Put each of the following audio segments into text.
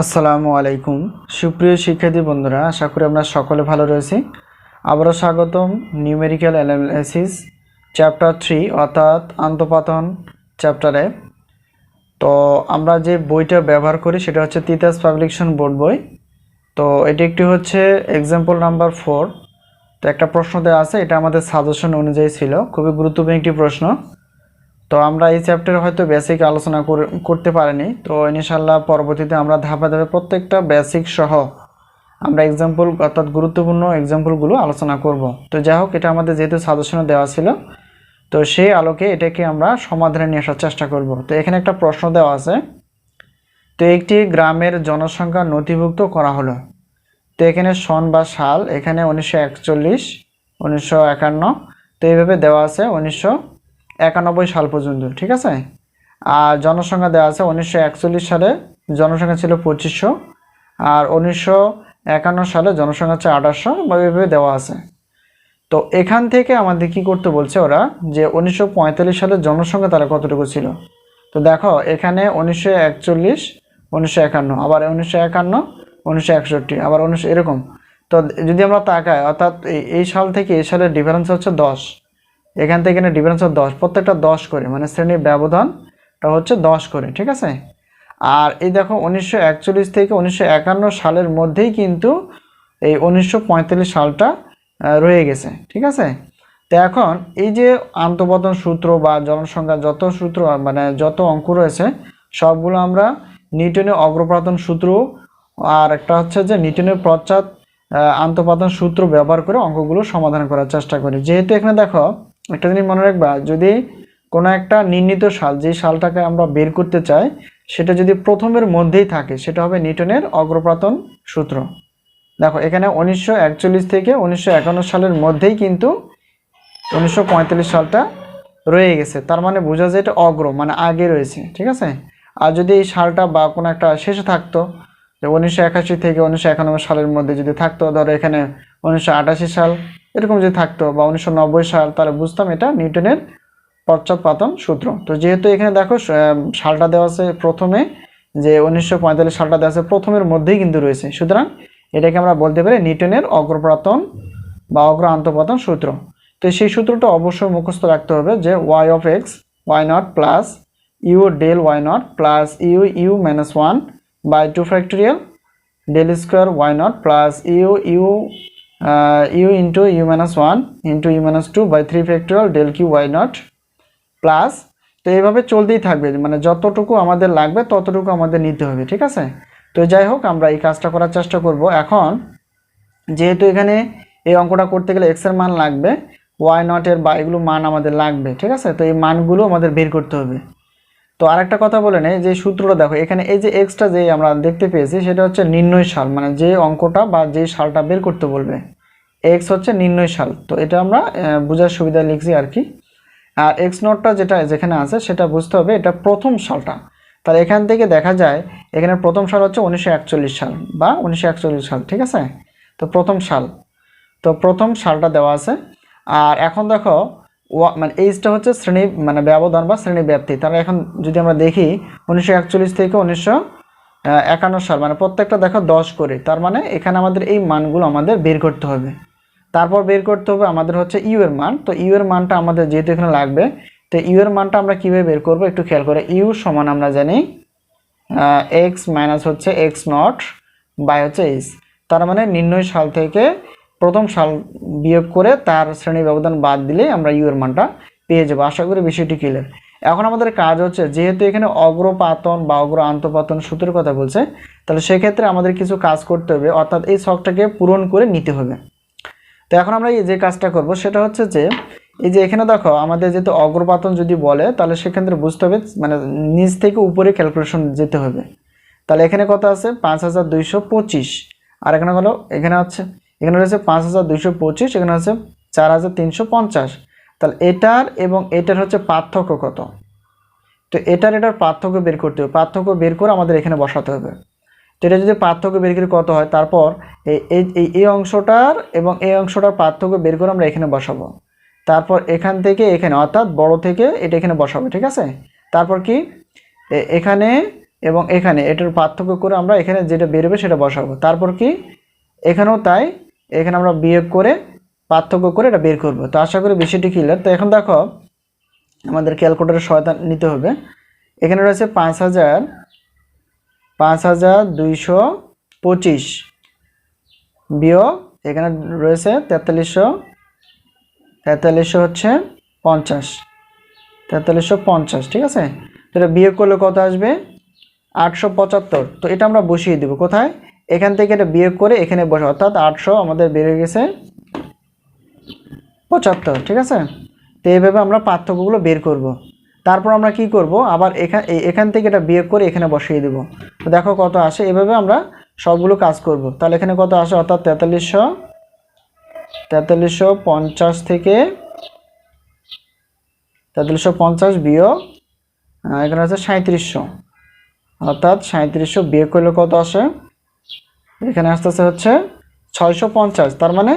আসসালামু আলাইকুম। সুপ্রিয় শিক্ষার্থী বন্ধুরা, আশা করি আমরা সকলে ভালো রয়েছি। আবারও স্বাগতম নিউমেরিক্যাল অ্যানালাইসিস চ্যাপ্টার থ্রি অর্থাৎ আন্তপাতন চ্যাপ্টারে তো আমরা যে বইটা ব্যবহার করি, সেটা হচ্ছে তিতাস পাবলিকেশন বোর্ড বই। তো এটি একটি হচ্ছে এক্সাম্পল নাম্বার ফোর তো একটা প্রশ্ন দেওয়া আছে, এটা আমাদের সাজেশন অনুযায়ী ছিল। খুবই গুরুত্বপূর্ণ একটি প্রশ্ন। তো আমরা এই চ্যাপ্টারে হয়তো বেসিক আলোচনা করে- করতে পারিনি। তো ইনশাল্লাহ পরবর্তীতে আমরা ধাপে ধাপে প্রত্যেকটা বেসিক সহ আমরা এক্সাম্পল অর্থাৎ গুরুত্বপূর্ণ এক্সাম্পলগুলো আলোচনা করব। তো যাই হোক, এটা আমাদের যেহেতু সাজেশনে দেওয়া ছিল, তো সেই আলোকে এটাকে আমরা সমাধানে নিয়ে আসার চেষ্টা করব। তো এখানে একটা প্রশ্ন দেওয়া আছে, তো একটি গ্রামের জনসংখ্যা নথিভুক্ত করা হলো। তো এখানে সন বা সাল, এখানে উনিশশো একচল্লিশ, উনিশশো একান্ন, তো এইভাবে দেওয়া আছে উনিশশো একানব্বই সাল পর্যন্ত, ঠিক আছে? আর জনসংখ্যা দেওয়া আছে উনিশশো একচল্লিশ সালে, জনসংখ্যা ছিল পঁচিশশো। আর উনিশশো একান্ন সালে জনসংখ্যা হচ্ছে আঠাশশো বা এইভাবে দেওয়া আছে। তো এখান থেকে আমাদের কি করতে বলছে ওরা? যে উনিশশো সালের জনসংখ্যা তারা কতটুকু ছিল? তো দেখো, এখানে উনিশশো একচল্লিশ, উনিশশো একান্ন, আবার উনিশশো একান্ন, উনিশশো একষট্টি, আবার উনিশশো এরকম। তো যদি আমরা তাকাই, অর্থাৎ এই সাল থেকে এই সালের ডিফারেন্স হচ্ছে দশ। এখান থেকে এখানে ডিফারেন্স হচ্ছে দশ। প্রত্যেকটা দশ করে মানে শ্রেণির ব্যবধানটা হচ্ছে দশ করে ঠিক আছে? আর এই দেখো উনিশশো একচল্লিশ থেকে উনিশশো একান্ন সালের মধ্যেই কিন্তু এই উনিশশো পঁয়তাল্লিশ সালটা রয়ে গেছে ঠিক আছে? তো এখন এই যে আন্তঃপতন সূত্র বা জনসংখ্যা যত সূত্র মানে যত অঙ্ক রয়েছে সবগুলো আমরা নিউটনের অগ্রপাতন সূত্র আর একটা হচ্ছে যে নিউটনের আহ, আন্তঃপাতন সূত্র ব্যবহার করে অঙ্কগুলো সমাধান করার চেষ্টা করি। যেহেতু এখানে দেখো একটা জিনিস মনে রাখবা, যদি কোনো একটা নির্ণীত সাল, যে সালটাকে আমরা বের করতে চাই, সেটা যদি প্রথমের মধ্যেই থাকে, সেটা হবে নিউটনের অগ্রপ্রাতন সূত্র। দেখো, এখানে উনিশশো একচল্লিশ থেকে উনিশশো একান্ন সালের মধ্যেই কিন্তু উনিশশো পঁয়তাল্লিশ সালটা রয়ে গেছে। তার মানে বোঝা যায় এটা অগ্র মানে আগে রয়েছে, ঠিক আছে? আর যদি এই সালটা বা কোনো একটা শেষে থাকতো, যে উনিশশো একাশি থেকে উনিশশো একানব্বই সালের মধ্যে যদি থাকতো, ধরো এখানে উনিশশো আটাশি সাল। এরকম যদি থাকতো বা উনিশশো নব্বই সাল, তাহলে বুঝতাম এটা নিউটনের পশ্চাৎপাতন সূত্র। তো যেহেতু এখানে দেখো সালটা দেওয়া আছে প্রথমে, যে উনিশশো পঁয়তাল্লিশ সালটা দেওয়া আছে প্রথমের মধ্যেই কিন্তু রয়েছে। সুতরাং এটাকে আমরা বলতে পারি নিউটনের অগ্রপাতন বা অগ্র আন্তঃপাতন সূত্র। তো সেই সূত্রটা অবশ্যই মুখস্থ রাখতে হবে যে Y of X Y not plus U del Y not plus U U minus one by two factorial del square Y not plus U U U into U minus one into U minus two by three factorial del Q Y not plus তো এইভাবে চলতেই থাকবে মানে যতটুকু আমাদের লাগবে ততটুকু আমাদের নিতে হবে, ঠিক আছে? তো যাই হোক, আমরা এই কাজটা করার চেষ্টা করব। এখন, যেহেতু এখানে এই অঙ্কটা করতে গেলে এক্সের মান লাগবে ওয়াই নটের বা এগুলো মান আমাদের লাগবে, ঠিক আছে? তো এই মানগুলো আমাদের বের করতে হবে। তো আরেকটা কথা বলে নেই, যে সূত্রটা দেখো, এখানে এই যে এক্সটা যে আমরা দেখতে পেয়েছি, সেটা হচ্ছে নির্ণয় সাল মানে যে অঙ্কটা বা যে সালটা বের করতে বলবে। এক্স হচ্ছে নির্ণয় সাল, তো এটা আমরা বোঝার সুবিধা লিখছি আর কি। আর এক্স নোটটা যেটা যেখানে আছে, সেটা বুঝতে হবে, এটা প্রথম সালটা। তাহলে এখান থেকে দেখা যায়, এখানে প্রথম সাল হচ্ছে উনিশশো একচল্লিশ সাল বা উনিশশো একচল্লিশ সাল, ঠিক আছে? তো প্রথম সাল। তো প্রথম সালটা দেওয়া আছে। আর এখন দেখো মানে এইজটা হচ্ছে শ্রেণি মানে ব্যবধান বা শ্রেণি ব্যাপ্তি। তাহলে এখন যদি আমরা দেখি, উনিশশো একচল্লিশ থেকে উনিশশো একান্ন সাল মানে প্রত্যেকটা দেখো দশ করে। তার মানে এখানে আমাদের এই মানগুলো আমাদের বের করতে হবে। তারপর বের করতে হবে আমাদের হচ্ছে ইউ এর মান। তো ইউ এর মানটা আমাদের যেহেতু এখানে লাগবে, তো ইউ এর মানটা আমরা কীভাবে বের করব একটু খেয়াল করে। ইউ সমান আমরা জানি এক্স মাইনাস হচ্ছে এক্স নট বাই হচ্ছে এইচ। তার মানে নির্ণয় সাল থেকে প্রথম সাল বিয়োগ করে তার শ্রেণি ব্যবধান বাদ দিলে আমরা ইউ এর মানটা পেয়ে যাব। আশা করি বিষয়টি ক্লিয়ার এখন আমাদের কাজ হচ্ছে, যেহেতু এখানে অগ্রপাতন বা অগ্র আন্তপাতন সূত্রের কথা বলছে, তাহলে সেক্ষেত্রে আমাদের কিছু কাজ করতে হবে, অর্থাৎ এই শখটাকে পূরণ করে নিতে হবে। তো এখন আমরা এই যে কাজটা করব, সেটা হচ্ছে যে, এই যে এখানে দেখো, আমাদের যেহেতু অগ্রপাতন যদি বলে, তাহলে সেক্ষেত্রে বুঝতে হবে মানে নিচ থেকে উপরে ক্যালকুলেশন যেতে হবে। তাহলে এখানে কত আছে? পাঁচ হাজার দুইশো পঁচিশ। আর এখানে হলো এখানে হচ্ছে এখানে রয়েছে পাঁচ হাজার দুইশো পঁচিশ, এখানে হচ্ছে চার হাজার তিনশো পঞ্চাশ। তাহলে এটার এবং এটার হচ্ছে পার্থক্য কত? তো এটার এটার পার্থক্য বের করতে হবে। পার্থক্য বের করে আমাদের এখানে বসাতে হবে। তো এটা যদি পার্থক্য বের করে কত হয়? তারপর এই- এই অংশটার এবং এই অংশটার পার্থক্য বের করে আমরা এখানে বসাবো। তারপর এখান থেকে এখানে, অর্থাৎ বড় থেকে এটা এখানে বসাবো, ঠিক আছে? তারপর কি? এখানে এবং এখানে এটার পার্থক্য করে আমরা এখানে যেটা বেরোবে সেটা বসাবো। তারপর কি? এখানেও তাই। এখানে আমরা বিয়োগ করে পার্থক্য করে এটা বের করব। তো আশা করি বিষয়টি ক্লিয়ার তো এখন দেখো, আমাদের ক্যালকুলেটারের সহায়তা নিতে হবে। এখানে রয়েছে পাঁচ হাজার পাঁচ হাজার দুইশো পঁচিশ বিয়োগ, এখানে রয়েছে তেতাল্লিশশো তেতাল্লিশশো হচ্ছে পঞ্চাশ, তেতাল্লিশশো পঞ্চাশ, ঠিক আছে? এটা বিয়োগ করলে কত আসবে? আটশো পঁচাত্তর। তো এটা আমরা বসিয়ে দেবো। কোথায়? এখান থেকে এটা বিয়োগ করে এখানে বসে, অর্থাৎ আটশো আমাদের বেড়ে গেছে পঁচাত্তর, ঠিক আছে? তো এইভাবে আমরা পার্থক্যগুলো বের করব। তারপর আমরা কি করব? আবার এখান এখান থেকে এটা বিয়োগ করে এখানে বসিয়ে দেব। তো দেখো কত আসে, এভাবে আমরা সবগুলো কাজ করব। তাহলে এখানে কত আসে? অর্থাৎ তেতাল্লিশশো তেতাল্লিশশো পঞ্চাশ থেকে তেতাল্লিশশো পঞ্চাশ বিয়োগ এখানে আছে সাঁত্রিশশো অর্থাৎ সাঁত্রিশশো বিয়োগ করলে কত আসে? এখানে আসতেছে হচ্ছে ছয়শো পঞ্চাশ, তার মানে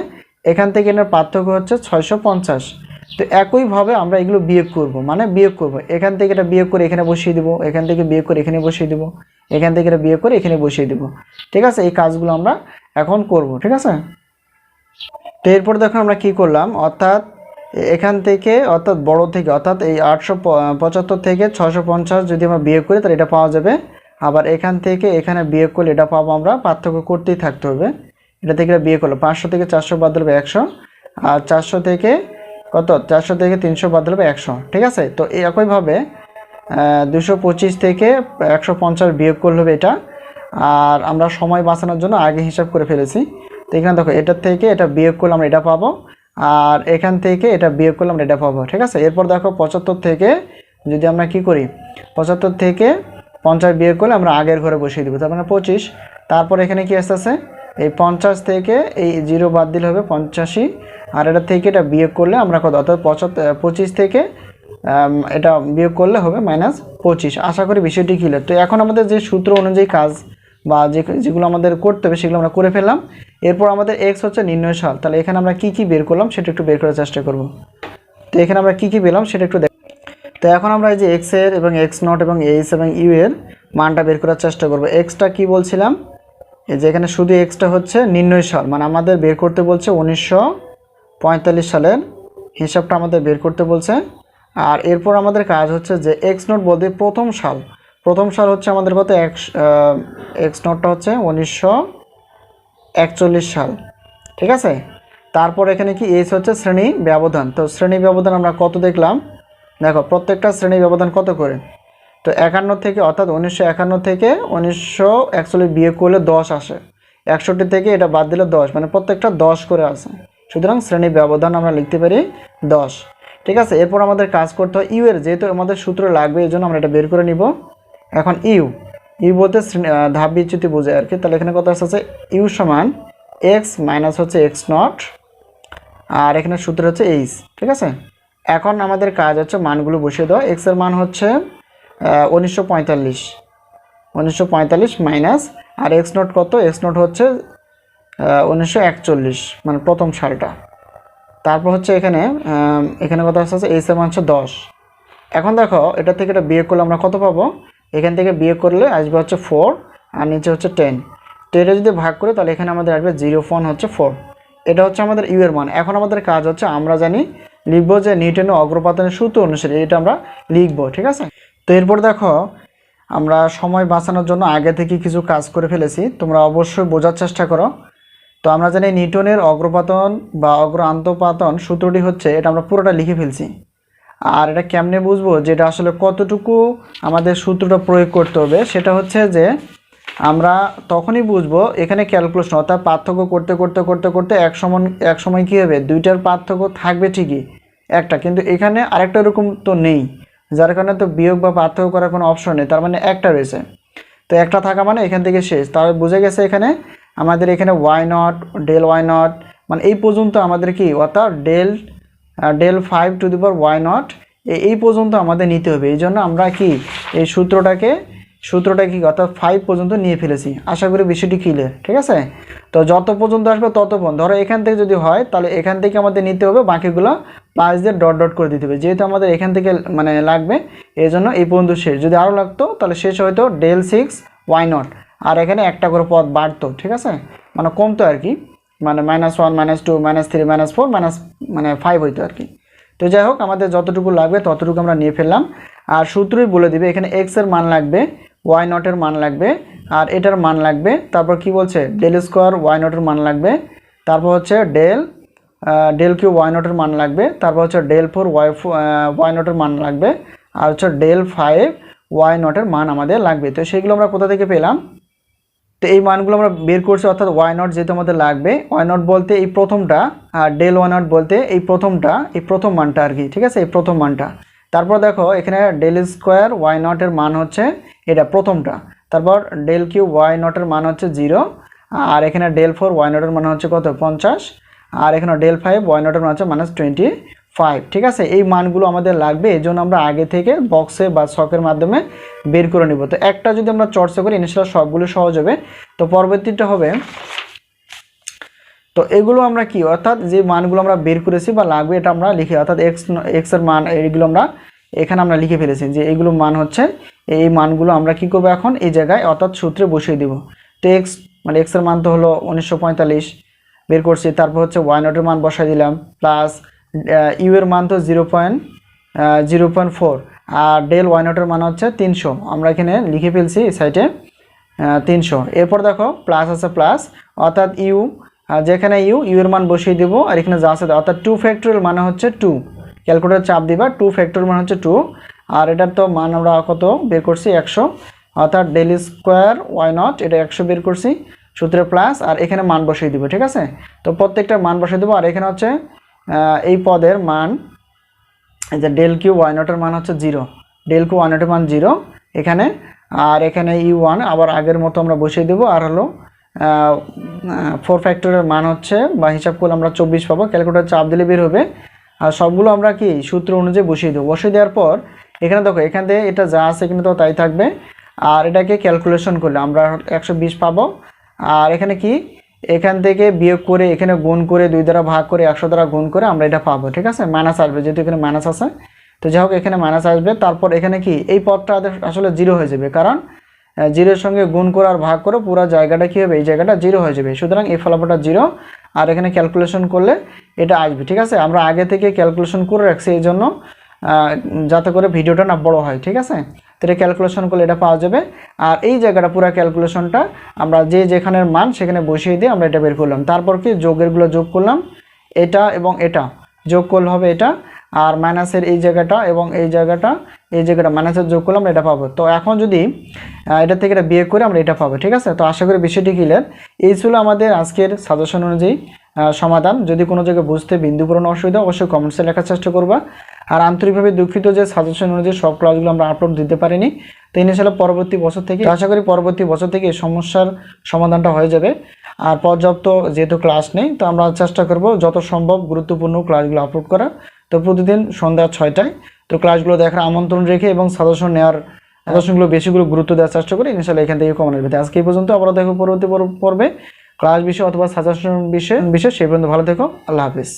এখান থেকে এনার পার্থক্য হচ্ছে ছয়শো পঞ্চাশ। তো একইভাবে আমরা এগুলো বিয়োগ করব মানে বিয়োগ করব। এখান থেকে এটা বিয়োগ করে এখানে বসিয়ে দেবো, এখান থেকে বিয়োগ করে এখানে বসিয়ে দেবো, এখান থেকে এটা বিয়োগ করে এখানে বসিয়ে দেবো। ঠিক আছে? এই কাজগুলো আমরা এখন করব, ঠিক আছে? তো এরপর দেখো আমরা কি করলাম, অর্থাৎ এখান থেকে, অর্থাৎ বড় থেকে, অর্থাৎ এই আটশো পঁচাত্তর থেকে ছশো পঞ্চাশ যদি আমরা বিয়োগ করি, তাহলে এটা পাওয়া যাবে আবার এখান থেকে এখানে বিয়োগ করলে এটা পাবো আমরা, পার্থক্য করতেই থাকতে হবে। এটা থেকে বিয়ে করল পাঁচশো থেকে চারশো বাদ দেবে একশো, আর চারশো থেকে কত? চারশো থেকে তিনশো বাদ দেবে একশো, ঠিক আছে? তো একইভাবে দুশো পঁচিশ থেকে একশো পঞ্চাশ বিয়োগ করলে হবে এটা, আর আমরা সময় বাঁচানোর জন্য আগে হিসাব করে ফেলেছি। তো এখানে দেখো এটার থেকে এটা বিয়োগ করলে আমরা এটা পাবো, আর এখান থেকে এটা বিয়োগ করলে আমরা এটা পাবো, ঠিক আছে? এরপর দেখো পঁচাত্তর থেকে, যদি আমরা কি করি, পঁচাত্তর থেকে পঞ্চাশ বিয়োগ করলে আমরা আগের ঘরে বসিয়ে দেবো, তার মানে পঁচিশ। তারপর এখানে কি আসতেছে? এই পঞ্চাশ থেকে এই জিরো বাদ দিলে হবে পঞ্চাশি আর এটা থেকে এটা বিয়োগ করলে আমরা কত? অর্থাৎ পঁচাত্তর পঁচিশ থেকে এটা বিয়োগ করলে হবে মাইনাস পঁচিশ। আশা করি বিষয়টি ক্লিয়ার তো এখন আমাদের যে সূত্র অনুযায়ী কাজ বা যে যেগুলো আমাদের করতে হবে সেগুলো আমরা করে ফেললাম। এরপর আমাদের এক্স হচ্ছে নির্ণয় সাল তাহলে এখানে আমরা কি কি বের করলাম সেটা একটু বের করার চেষ্টা করব। তো এখানে আমরা কি কি পেলাম সেটা একটু দেখ তো এখন আমরা এই যে এক্সের এবং এক্স নট এবং এইচ এবং ইউ এর মানটা বের করার চেষ্টা করব। এক্সটা কি বলছিলাম? এই যে এখানে শুধু এক্সটা হচ্ছে নির্ণয় সাল মানে আমাদের বের করতে বলছে উনিশশো পঁয়তাল্লিশ সালের হিসাবটা আমাদের বের করতে বলছে। আর এরপর আমাদের কাজ হচ্ছে যে এক্স নোট বলতে প্রথম সাল প্রথম সাল হচ্ছে আমাদের কত? এক্স এক্স নোটটা হচ্ছে উনিশশো একচল্লিশ সাল, ঠিক আছে? তারপর এখানে কি এইচ হচ্ছে শ্রেণি ব্যবধান, তো শ্রেণি ব্যবধান আমরা কত দেখলাম? দেখো, প্রত্যেকটা শ্রেণি ব্যবধান কত করে? তো একান্ন থেকে, অর্থাৎ উনিশশো একান্ন থেকে উনিশশো একচল্লিশ বিয়ে করলে দশ আসে। একষট্টি থেকে এটা বাদ দিলে দশ মানে প্রত্যেকটা দশ করে আসে। সুতরাং শ্রেণি ব্যবধান আমরা লিখতে পারি দশ। ঠিক আছে, এরপর আমাদের কাজ করতে হয় ইউ এর যেহেতু আমাদের সূত্র লাগবে, এই জন্য আমরা এটা বের করে নিব। এখন ইউ ইউ বলতে ধাপ বিচ্যুতি বোঝায় আর কি তাহলে এখানে কথা আছে ইউ সমান এক্স মাইনাস হচ্ছে এক্স নট, আর এখানে সূত্র হচ্ছে এইচ। ঠিক আছে? এখন আমাদের কাজ হচ্ছে মানগুলো বসিয়ে দেওয়া। এক্সের মান হচ্ছে উনিশশো পঁয়তাল্লিশ। উনিশশো পঁয়তাল্লিশ মাইনাস, আর এক্স নোট কত? এক্স নোট হচ্ছে উনিশশো একচল্লিশ মানে প্রথম সালটা তারপর হচ্ছে এখানে এখানে আসছে হচ্ছে এইচ এর মান হচ্ছে দশ। এখন দেখো, এটা থেকে এটা বিয়ে করলে আমরা কত পাবো? এখান থেকে বিয়ে করলে আসবে হচ্ছে ফোর আর নিচে হচ্ছে টেন টেনে যদি ভাগ করে, তাহলে এখানে আমাদের আসবে জিরো ফোন হচ্ছে ফোর এটা হচ্ছে আমাদের ইউ এর মান। এখন আমাদের কাজ হচ্ছে, আমরা জানি লিখব যে নিউটনের অগ্রপাতনের সূত্র অনুসারে এটা আমরা লিখব, ঠিক আছে? তো এরপর দেখো, আমরা সময় বাঁচানোর জন্য আগে থেকে কিছু কাজ করে ফেলেছি, তোমরা অবশ্যই বোঝার চেষ্টা করো। তো আমরা জানি নিউটনের অগ্রপাতন বা অগ্র আন্তপাতন সূত্রটি হচ্ছে, এটা আমরা পুরোটা লিখে ফেলছি। আর এটা কেমনে বুঝব? যে এটা আসলে কতটুকু আমাদের সূত্রটা প্রয়োগ করতে হবে, সেটা হচ্ছে যে আমরা তখনই বুঝব, এখানে ক্যালকুলেশন অর্থাৎ পার্থক্য করতে করতে করতে করতে এক সময় এক সময় কী হবে? দুইটার পার্থক্য থাকবে ঠিকই, একটা। কিন্তু এখানে আরেকটা এরকম তো নেই, যার কারণে তো বিয়োগ বা পার্থক্য করার কোনো অপশন নেই, তার মানে একটা রয়েছে। তো একটা থাকা মানে এখান থেকে শেষ। তাহলে বুঝে গেছে এখানে, আমাদের এখানে Y not del Y not মানে এই পর্যন্ত আমাদের কি? অর্থাৎ del del five to the power Y not এই পর্যন্ত আমাদের নিতে হবে। এই জন্য আমরা কি? এই সূত্রটাকে সূত্রটা কি অর্থাৎ ফাইভ পর্যন্ত নিয়ে ফেলেছি। আশা করি বিষয়টি ক্লিয়ার ঠিক আছে? তো যত পর্যন্ত আসবে তত পর্যন্ত। ধরো এখান থেকে যদি হয়, তাহলে এখান থেকে আমাদের নিতে হবে বাকিগুলো প্লাস দিয়ে ডট ডট করে দিতে হবে। যেহেতু আমাদের এখান থেকে মানে লাগবে এই জন্য এই পর্যন্ত শেষ। যদি আরও লাগতো, তাহলে শেষ হয়তো ডেল সিক্স ওয়াই নট আর এখানে একটা করে পদ বাড়তো, ঠিক আছে? মানে কমতো আর কি। মানে minus one minus two minus three minus four minus মানে ফাইভ হইতো আর কি। তো যাই হোক, আমাদের যতটুকু লাগবে ততটুকু আমরা নিয়ে ফেললাম। আর সূত্রই বলে দিবে, এখানে এক্সের মান লাগবে ওয়াই নটের মান লাগবে, আর এটার মান লাগবে, তারপর কি বলছে? ডেল স্কোয়ার ওয়াই নটের মান লাগবে, তারপর হচ্ছে ডেল ডেল কিউ ওয়াই নটের মান লাগবে, তারপর হচ্ছে ডেল ফোর ওয়াই ওয়াই নটের মান লাগবে, আর হচ্ছে ডেল ফাইভ ওয়াই নটের মান আমাদের লাগবে। তো সেগুলো আমরা কোথা থেকে পেলাম? তো এই মানগুলো আমরা বের করছি, অর্থাৎ ওয়াই নট যেহেতু আমাদের লাগবে ওয়াই নট বলতে এই প্রথমটা, আর ডেল ওয়াই নট বলতে এই প্রথমটা, এই প্রথম মানটা আর কি, ঠিক আছে? এই প্রথম মানটা। তারপর দেখো, এখানে ডেল স্কোয়ার ওয়াই নটের মান হচ্ছে এটা প্রথমটা। তারপর ডেল কিউ ওয়াই নটের মান হচ্ছে জিরো আর এখানে ডেল ফোর ওয়াই নটের মান হচ্ছে কত? পঞ্চাশ, আর এখানে ডেল ফাইভ ওয়াই নটের মান হচ্ছে মাইনাস টোয়েন্টি ফাইভ ঠিক আছে? এই মানগুলো আমাদের লাগবে, এই জন্য আমরা আগে থেকে বক্সে বা শখের মাধ্যমে বের করে নিব। তো একটা যদি আমরা চর্চা করি ইনশাল্লাহ সবগুলো সহজ হবে। তো পরবর্তীটা হবে, তো এগুলো আমরা কি? অর্থাৎ যে মানগুলো আমরা বের করেছি বা লাগবে, এটা আমরা লিখি। অর্থাৎ এক্স এক্সের মান এইগুলো আমরা এখানে আমরা লিখে ফেলেছি যে এইগুলো মান হচ্ছে, এই মানগুলো আমরা কি করব এখন? এই জায়গায় অর্থাৎ সূত্রে বসিয়ে দিব। তো এক্স মানে এক্সের মান তো হলো উনিশশো পঁয়তাল্লিশ, বের করছি, তারপর হচ্ছে ওয়াই নটের মান বসাই দিলাম প্লাস ইউ এর মান তো zero point zero point four আর ডেল ওয়াই নটের মান হচ্ছে তিনশো। আমরা এখানে লিখে ফেলছি সাইডে তিনশো। এরপর দেখো প্লাস আছে প্লাস অর্থাৎ ইউ যেখানে ইউ ইউ এর মান বসিয়ে দেবো, আর এখানে যা আছে, অর্থাৎ টু ফ্যাক্টরিয়াল মানে হচ্ছে টু ক্যালকুলেটার চাপ দিবা টু ফ্যাক্টর মানে হচ্ছে টু আর এটার তো মান আমরা কত বের করছি? একশো, অর্থাৎ ডেল স্কোয়ার ওয়াই নট এটা একশো বের করছি, সূত্রে প্লাস আর এখানে মান বসিয়ে দিব, ঠিক আছে? তো প্রত্যেকটা মান বসিয়ে দেবো, আর এখানে হচ্ছে এই পদের মান যে ডেল কিউ ওয়াই নটের মান হচ্ছে জিরো ডেল কিউ ওয়াই নটের মান জিরো এখানে, আর এখানে ই ওয়ান আবার আগের মতো আমরা বসিয়ে দেবো, আর হলো ফোর ফ্যাক্টরের মান হচ্ছে, বা হিসাব করলে আমরা চব্বিশ পাবো, ক্যালকুলেটার চাপ দিলে বের হবে আর সবগুলো আমরা কি সূত্র অনুযায়ী বসিয়ে দেবো। বসিয়ে দেওয়ার পর, এখানে দেখো, এখান থেকে এটা যা আছে এখানে তো তাই থাকবে। আর এটাকে ক্যালকুলেশন করলে আমরা একশো বিশ পাবো। আর এখানে কি? এখান থেকে বিয়োগ করে এখানে গুণ করে দুই দ্বারা ভাগ করে একশো দ্বারা গুণ করে আমরা এটা পাবো, ঠিক আছে? মাইনাস আসবে, যেহেতু এখানে মাইনাস আছে। তো যাই হোক, এখানে মাইনাস আসবে। তারপর এখানে কি? এই আদের- আসলে জিরো হয়ে যাবে। কারণ জিরোর সঙ্গে গুণ করে আর ভাগ করে পুরো জায়গাটা কী হবে? এই জায়গাটা জিরো হয়ে যাবে। সুতরাং এই ফলাফলটা জিরো। আর এখানে ক্যালকুলেশন করলে এটা আসবে, ঠিক আছে? আমরা আগে থেকে ক্যালকুলেশন করে রাখছি এই জন্য যাতে করে ভিডিওটা না বড় হয়, ঠিক আছে? তো এটা ক্যালকুলেশন করলে এটা পাওয়া যাবে। আর এই জায়গাটা পুরো ক্যালকুলেশনটা আমরা যে যেখানের মান সেখানে বসিয়ে দিয়ে আমরা এটা বের করলাম। তারপর কি যোগেরগুলো যোগ করলাম। এটা এবং এটা। যোগ করলে হবে এটা। আর মাইনাসের এই জায়গাটা এবং এই জায়গাটা এই জায়গাটা মাইনাসের যোগ করলে আমরা এটা পাবো। তো এখন যদি এটা থেকে এটা বিয়ে করে আমরা এটা পাবো, ঠিক আছে? তো আশা করি বিষয়টি ক্লিয়ার এই ছিল আমাদের আজকের সাজেশন অনুযায়ী সমাধান। যদি কোনো জায়গায় বুঝতে বিন্দু পূরণ অসুবিধা, অবশ্যই কমেন্টসে লেখার চেষ্টা করবা। আর আন্তরিকভাবে দুঃখিত যে সাজেশন অনুযায়ী সব ক্লাসগুলো আমরা আপলোড দিতে পারিনি। তো ইনশাল্লাহ পরবর্তী বছর থেকে আশা করি পরবর্তী বছর থেকে এই সমস্যার সমাধানটা হয়ে যাবে। আর পর্যাপ্ত যেহেতু ক্লাস নেই, তো আমরা চেষ্টা করব যত সম্ভব গুরুত্বপূর্ণ ক্লাসগুলো আপলোড করার। তো প্রতিদিন সন্ধ্যা ছয়টায় তো ক্লাসগুলো দেখার আমন্ত্রণ রেখে এবং সাজেশন নেওয়ার সাজেশনগুলো বেশিগুলো গুরুত্ব দেওয়ার চেষ্টা করি ইনশাল্লাহ এখান থেকে কমানোর ভিতরে। আজকে এই পর্যন্ত আবার দেখো পরবর্তী পর্বে ক্লাস বিষয় অথবা সাজেশন বিষয় বিষয় সেই পর্যন্ত ভালো থেকো। আল্লাহ হাফিজ।